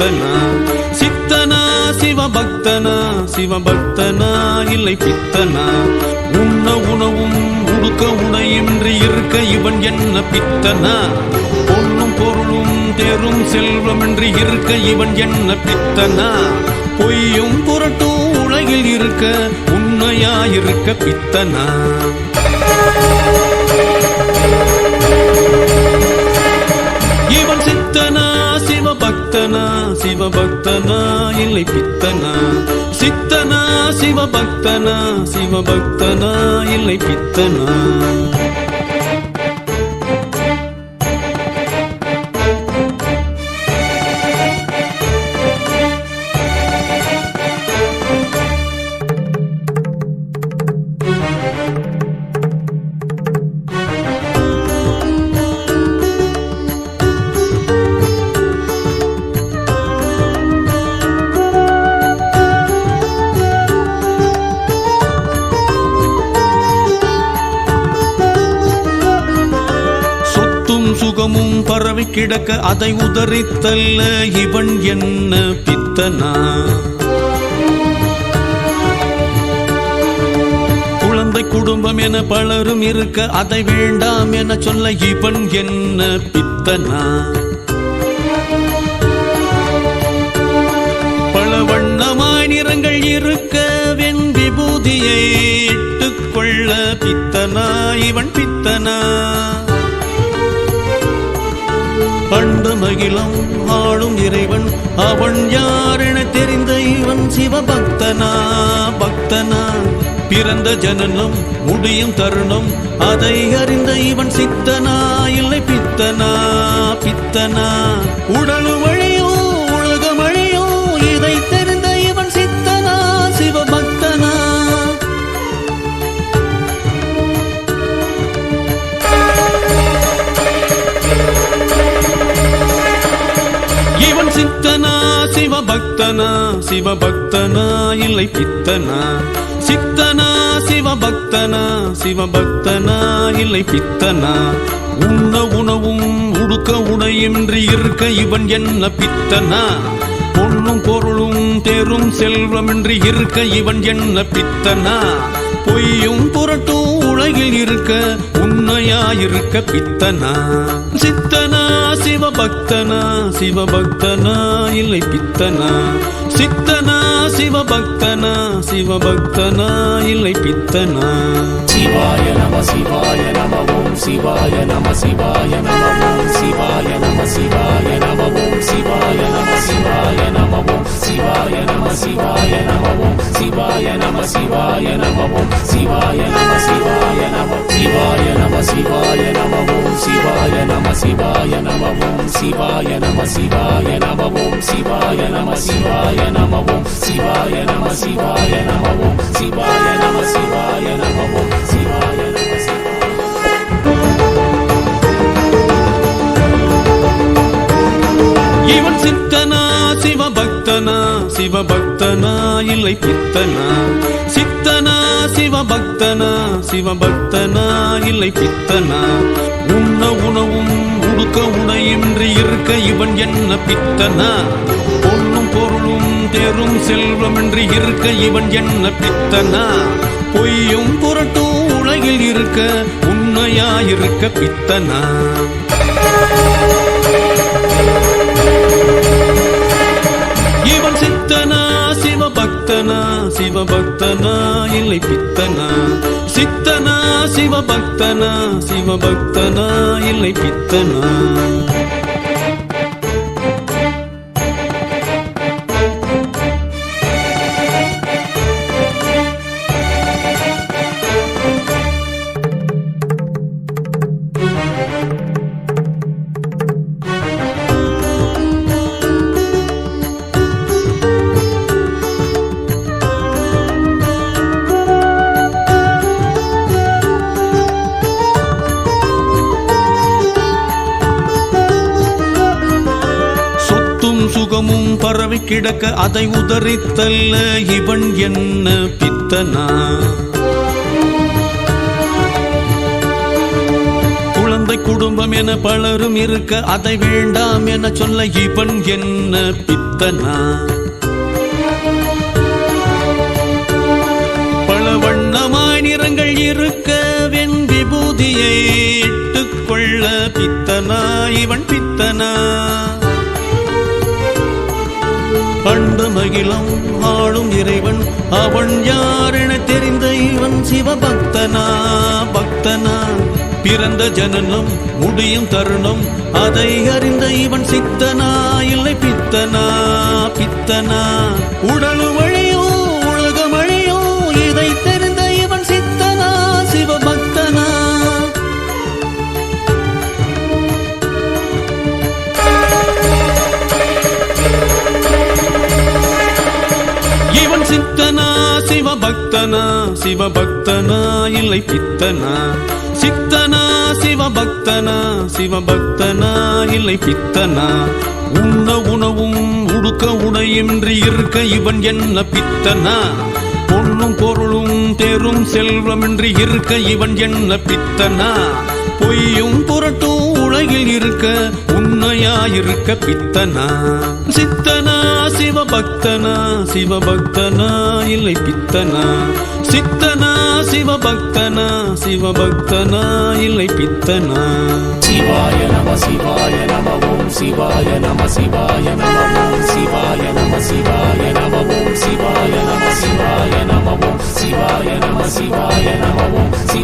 சித்தனா பித்தனா சித்தனா சிவபக்தனா சிவபக்தனா இல்லை பித்தனா. உண்ண உணவும் உடுக்க உணையின்றி இருக்க இவன் என்ன பித்தனா? பொண்ணும் பொருளும் தேரும் செல்வமின்றி இருக்க இவன் என்ன பித்தனா? பொய்யும் புரட்டும் உலகில் இருக்க உண்மையாயிருக்க பித்தனா? இவன் சித்தனா சிவபக்தனா சிவபக்தனா? இல்லை பித்தனா? சித்தனா சிவபக்தனா? சிவபக்தனா? இல்லை பித்தனா? பரவி கிடக்க அதை உதறித்தல்ல இவன் என்ன பித்தனா? குழந்தை குடும்பம் என பலரும் இருக்க அதை வேண்டாம் என சொல்ல இவன் என்ன பித்தனா? பல வண்ணமாய் நிறங்கள் இருக்க வெண் விபூதியை இட்டுக்கொள்ள பித்தனா? இவன் பித்தனா? பண்ட மகிழம் ஆளும் இறைவன். அவன் யாரென தெரிந்த இவன் சிவபக்தனா? பக்தனா? பிறந்த ஜனனம் முடியும் தருணம் அதை அறிந்த இவன் சித்தனா? இல்லை பித்தனா? பித்தனா? உடலு சித்தனா சிவபக்தனா இல்லை பித்தனா? சித்தனா சிவபக்தனா சிவபக்தனா இல்லை பித்தனா? உண்ண உணவும் உடுக்க உடையின்றி இருக்க இவன் என்ன பித்தனா? பொண்ணும் பொருளும் தேரும் செல்வமின்றி இருக்க இவன் என்ன பித்தனா? பொய்யும் புரட்டும் உலகில் இருக்க உண்மையாயிருக்க பித்தனா? சித்தனா சிவபக்தனா சிவபக்தனா இல்லை பித்தனா? சித்தனா சிவபக்த சிவபக்தனா இல்லை பித்தனா சிவாய நம சிவாய நம ஓம் சிவாய நம சிவாய நம ஓம் சிவாய நம சிவாய நம ஓம் சிவாய நம சிவாய நம ஓம் சிவாய நம சிவாய நம ஓம் சிவாய நம சிவாய நம ஓம் சிவாய நம சிவாய நம சிவாய நம சிவாய நம ஓம் சிவாய நம சிவாய நம ஓம் சிவாய நம சிவாய நம ஓம் சிவாய நம சிவாய நம ஓம் சிவாய சித்தனா இல்லை பித்தனா? சித்தனா சிவபக்தனா? சிவபக்தனா இல்லை பித்தனா? உண்ண உணவும் உடுக்க உணையின்றி இருக்க இவன் என்ன பித்தனா? பொண்ணும் பொருளும் தேரும் செல்வமின்றி இருக்க இவன் என்ன பித்தனா? பொய்யும் புரட்டும் உலகில் இருக்க உண்மையாயிருக்க பித்தனா? சித்தனா சிவபக்தனா இல்லை பித்தனா? சித்தனா சிவபக்தனா சிவபக்தனா இல்லை பித்தனா? சுகமும் பரவி கிடக்க அதை உதறித்தல்ல இவன் என்ன பித்தனா? குழந்தை குடும்பம் என பலரும் இருக்க அதை வேண்டாம் என சொல்ல இவன் என்ன பித்தனா? பல வண்ணமாய் நிறங்கள் இருக்க வெண் விபூதியை இட்டுக்கொள்ள பித்தனா? இவன் பித்தனா? உலகிலும் ஆளும் இறைவன். அவன் யார் என தெரிந்த இவன் சிவபக்தனா? பக்தனா? பிறந்த ஜனனம் முடியும் தருணம். அதை அறிந்த இவன் சித்தனா? இல்லை பித்தனா? பித்தனா? உடலு வழி சிவபக்தனா இல்லை பித்தனா? சித்தனா சிவபக்தனா? சிவபக்தனா இல்லை பித்தனா? உண்ண உணவும் உடுக்க உடையின்றி இருக்க இவன் என்ன பித்தனா? பொண்ணும் பொருளும் தேரும் செல்வமின்றி இருக்க இவன் என்ன பித்தனா? பொய்யும் புரட்டும் உலகில் இருக்க உண்மையாயிருக்க பித்தனா? சித்தனா சிவபக்தனா சிவபக்தனா இல்லை பித்தனா? சித்தனா சிவபக்தனா சிவபக்தனா இல்லை பித்தனா? சிவாய நம சிவாய நம ஓம் சிவாய நம சிவாய நம ஓம் சிவாய நம சிவாய